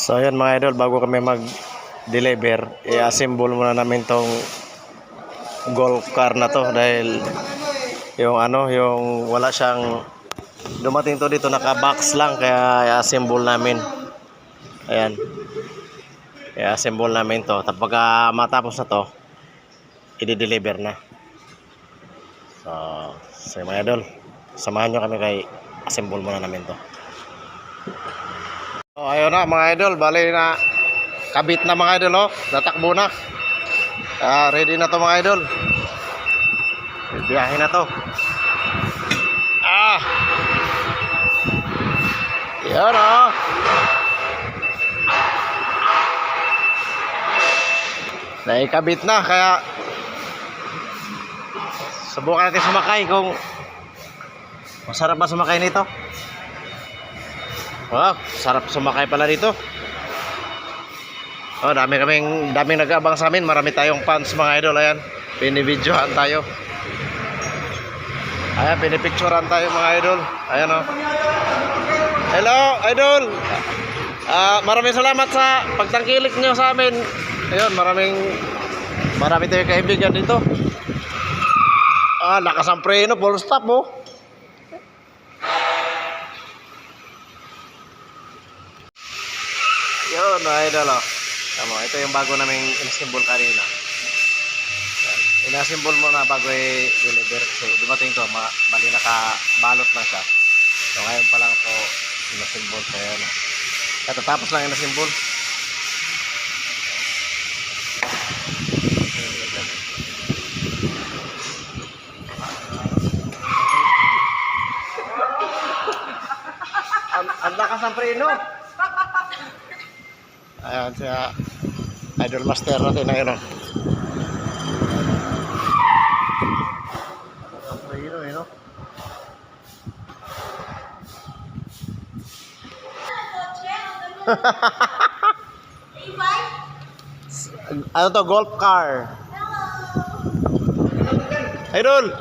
So ayan mga idol, bago kami mag-deliver, i-assemble muna namin tong golf car na to dahil yung ano, yung wala siyang dumating to dito naka-box lang kaya i-assemble namin. Ayan. I-assemble namin to. Tapos matapos na to, i-deliver na. So, so mga idol, samahan nyo kami kay assemble muna namin to. Oh, ayun na mga idol, bali na kabit na mga idol oh, natakbo na. Ah, ready na to mga idol. Biyahe na to. Ah! Yan oh. Naikabit na kaya subukan natin sumakay kung masarap ba sumakay nito. Wow, sarap sumakay pala dito. Oh, dami kaming daming nag-aabang sa amin. Marami tayong fans mga idol. Ayan, binibidyohan tayo. Ayan, pinipicturean tayo mga idol. Ayan oh. Hello, idol. Ah, maraming salamat sa pagtangkilik niyo sa amin. Ayun, maraming marami tayong kaibigan dito. Ah, lakas ang preno, full stop oh. Yun, mga idol, oh. Tama, ito yung bago naming inasimbol kanina. Inasimbol mo na bago i-deliver kasi dumating to, ma mali nakabalot lang siya. So ngayon pa lang to inasimbol ko yan. Katatapos lang inasimbol. Ang lakas ng preno. Ayan siya. Idol master natin. Ang preno eh, no? Ano to? Golf car. Idol!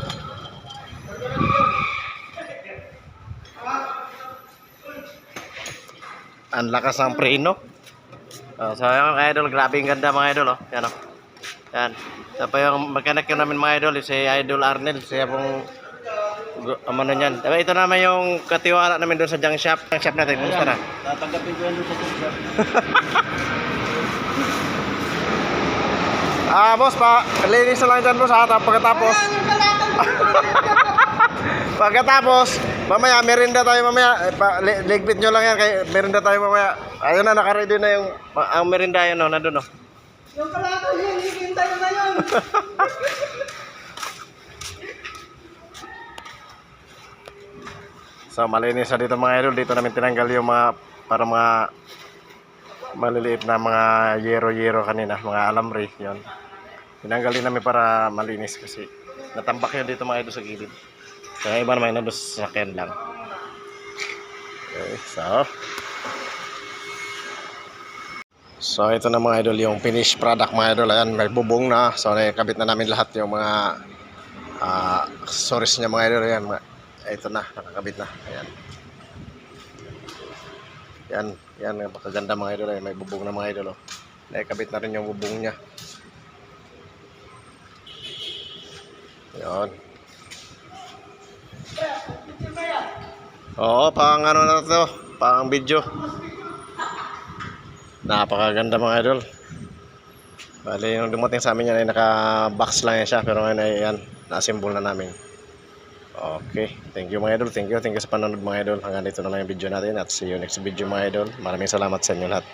Ang lakas ng preno. Oh, so yung mga idol, grabe yung ganda mga idol, oh. Yan, oh. Yan. So pa yung mechanic yun namin mga idol, si Idol Arnel, siya pong um, ano niyan. Diba, ito naman yung katiwala namin doon sa junk shop. Junk shop natin, kumusta na? Tatanggapin ko yan doon sa tugsap. Ah, boss, pa, linis na lang dyan, boss, ha? Tapos pagkatapos, pagkatapos, mamaya, merinda tayo mamaya. Eh, pa, li- ligpit nyo lang yan, kay merinda tayo mamaya. Ayun na, nakaready na yung, ang merinda yun, oh, nandun, oh. Yung kalakal yan, hihintay mo na yun. So malinis na dito mga idol. Dito namin tinanggal yung mga para mga maliliit na mga yero-yero kanina, mga alamri, yon. Tinanggal din namin para malinis kasi natambak yun dito mga idol sa gilid. Kaya iba naman nandun sa sasakyan lang. Okay, so So ito na mga idol yung finished product mga idol. Ayan, may bubong na. So nakabit na namin lahat yung mga ah accessories niya mga idol. Ayan, mga- ito na, nakakabit na. Ayan. Yan, yan, napakaganda mga idol. Ayan, may bubong na mga idol. Oh. Nakakabit na rin yung bubong niya. Yan. Oo, pang ano na to, pang video. Napakaganda mga idol. Bali, yung dumating sa amin yan ay naka-box lang yan siya. Pero ngayon ay yan, na-assemble na namin. Okay. Thank you mga idol. Thank you. Thank you sa panonood mga idol. Hanggang dito na lang yung video natin. At see you next video mga idol. Maraming salamat sa inyo lahat.